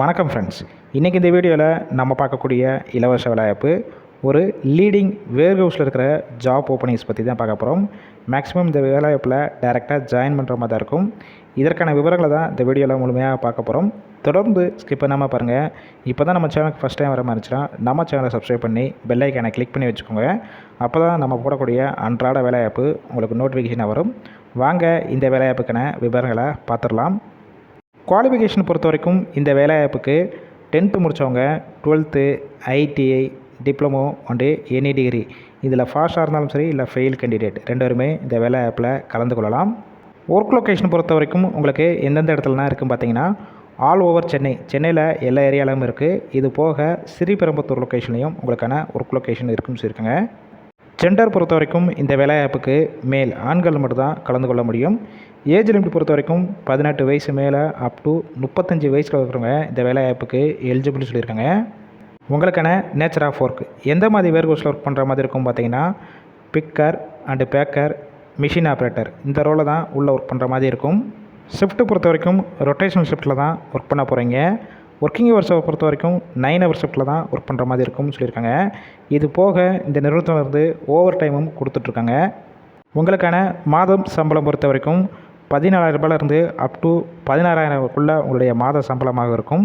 வணக்கம் ஃப்ரெண்ட்ஸ் இன்றைக்கி இந்த வீடியோவில் நம்ம பார்க்கக்கூடிய இலவச வேலைவாய்ப்பு ஒரு லீடிங் வேர் ஹவுஸில் இருக்கிற ஜாப் ஓப்பனிங்ஸ் பற்றி தான் பார்க்க போகிறோம் மேக்ஸிமம் இந்த வேலைவாய்ப்பில் டைரெக்டாக ஜாயின் பண்ணுற மாதிரி தான் இருக்கும். இதற்கான விவரங்களை தான் இந்த வீடியோவில் முழுமையாக பார்க்க போகிறோம் தொடர்ந்து ஸ்கிப் பண்ணாமல் பாருங்கள் இப்போ தான் நம்ம சேனலுக்கு ஃபஸ்ட் டைம் வர மாதிரி இருந்துச்சுன்னா நம்ம சேனலை சப்ஸ்கிரைப் பண்ணி பெல்லைக்கானை கிளிக் பண்ணி வச்சுக்கோங்க. அப்போ தான் நம்ம போடக்கூடிய அன்றாட வேலைவாய்ப்பு உங்களுக்கு நோட்டிஃபிகேஷனாக வரும். வாங்க இந்த வேலைவாய்ப்புக்கான விவரங்களை பார்த்துடலாம். குவாலிஃபிகேஷன் பொறுத்த வரைக்கும் இந்த வேலைவாய்ப்புக்கு டென்த்து முடித்தவங்க twelfth ITI diploma and any degree இதில் ஃபாஸ்ட்டாக இருந்தாலும் சரி இல்லை ஃபெயில் கேண்டிடேட் ரெண்டு பேருமே இந்த வேலைவாய்ப்பில் கலந்து கொள்ளலாம். ஒர்க் லொக்கேஷன் பொறுத்த வரைக்கும் உங்களுக்கு எந்தெந்த இடத்துலலாம் இருக்குன்னு பார்த்தீங்கன்னா ஆல் ஓவர் சென்னை. சென்னையில் எல்லா ஏரியாவிலும் இருக்குது இது போக ஸ்ரீபெரும்புத்தூர் லொக்கேஷன்லேயும் உங்களுக்கான ஒர்க் லொக்கேஷன் இருக்குன்னு சொல்லியிருக்காங்க. ஜெண்டர் பொறுத்த வரைக்கும் இந்த வேலைவாய்ப்புக்கு மேல் ஆண்கள் மட்டும்தான் கலந்து கொள்ள முடியும். ஏஜ் லிமிட் பொறுத்த வரைக்கும் பதினெட்டு வயசு மேலே அப் டு முப்பத்தஞ்சு வயசில் இருக்கிறவங்க இந்த வேலைவாய்ப்புக்கு எலிஜிபிள்னு சொல்லியிருக்காங்க. உங்களுக்கான நேச்சர் ஆஃப் ஒர்க் எந்த மாதிரி வேர் ஒர்க் பண்ணுற மாதிரி இருக்கும் பார்த்தீங்கன்னா picker and packer machine operator இந்த ரோலை தான் உள்ளே ஒர்க் பண்ணுற மாதிரி இருக்கும். ஷிஃப்ட்டு பொறுத்த வரைக்கும் ரொட்டேஷனல் ஷிஃப்ட்டில் தான் ஒர்க் பண்ண போகிறீங்க ஒர்க்கிங் ஹவர்ஸை பொறுத்த வரைக்கும் நைன் ஹவர் ஷிஃப்ட்டில் தான் ஒர்க் பண்ணுற மாதிரி இருக்கும்னு சொல்லியிருக்காங்க. இது போக இந்த நிறுவனத்திலிருந்து ஓவர் டைமும் கொடுத்துட்ருக்காங்க உங்களுக்கான மாதம் சம்பளம் பொறுத்த வரைக்கும் பதினாலாயிரம் ரூபாயிலிருந்து அப் டு பதினாறாயிரம்க்குள்ளே உங்களுடைய மாத சம்பளமாக இருக்கும்.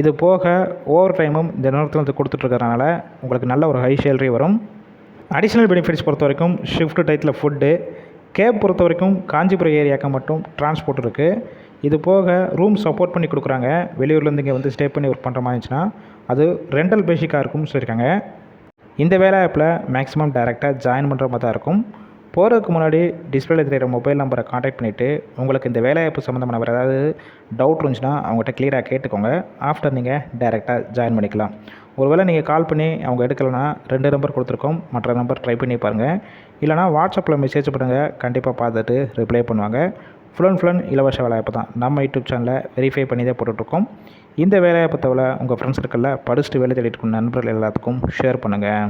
இது போக ஓவர் டைமும் இந்த நிறுவனத்திலிருந்து கொடுத்துட்ருக்கறனால உங்களுக்கு நல்ல ஒரு ஹை சேலரி வரும். அடிஷ்னல் பெனிஃபிட்ஸ் பொறுத்த வரைக்கும் ஷிஃப்ட் டயத்தில் ஃபுட்டு கேப் பொறுத்த வரைக்கும் காஞ்சிபுரம் ஏரியாவுக்கு மட்டும் டிரான்ஸ்போர்ட் இருக்குது இது போக ரூம் சப்போர்ட் பண்ணி கொடுக்குறாங்க. வெளியூர்லேருந்து இங்கே வந்து ஸ்டே பண்ணி ஒர்க் பண்ணுற மாதிரி இருந்துச்சுன்னா அது ரெண்டல் பேசிக்காக இருக்கும்னு சொல்லியிருக்காங்க. இந்த வேலைவாய்ப்பில் மேக்ஸிமம் டேரெக்டாக ஜாயின் பண்ணுற மாதிரி தான் இருக்கும். போகிறதுக்கு முன்னாடி டிஸ்பிளேல தெரியிற மொபைல் நம்பரை காண்டாக்ட் பண்ணிவிட்டு உங்களுக்கு இந்த வேலைவாய்ப்பு சம்மந்தமான வேறு ஏதாவது டவுட் இருந்துச்சுன்னா அவங்ககிட்ட க்ளியராக கேட்டுக்கோங்க. ஆஃப்டர் நீங்கள் டைரெக்டாக ஜாயின் பண்ணிக்கலாம். ஒருவேளை நீங்கள் கால் பண்ணி அவங்க எடுக்கலைன்னா ரெண்டு நம்பர் கொடுத்துருக்கோம். மற்ற நம்பர் ட்ரை பண்ணி பாருங்கள் இல்லைனா வாட்ஸ்அப்பில் மெசேஜ் பண்ணுங்கள் கண்டிப்பாக பார்த்துட்டு ரிப்ளை பண்ணுவாங்க. ஃபுல் அண்ட் ஃபுல் இலவச வேலைவாய்ப்பு தான். நம்ம யூடியூப் சேனலில் வெரிஃபை பண்ணி தான் போட்டுட்ருக்கோம். இந்த வேலைவாய்ப்பு தவிர உங்கள் ஃப்ரெண்ட்ஸ் சர்க்கிளில் படிச்சுட்டு வேலை தேடிட்டு நண்பர்கள் எல்லாத்துக்கும் ஷேர் பண்ணுங்கள்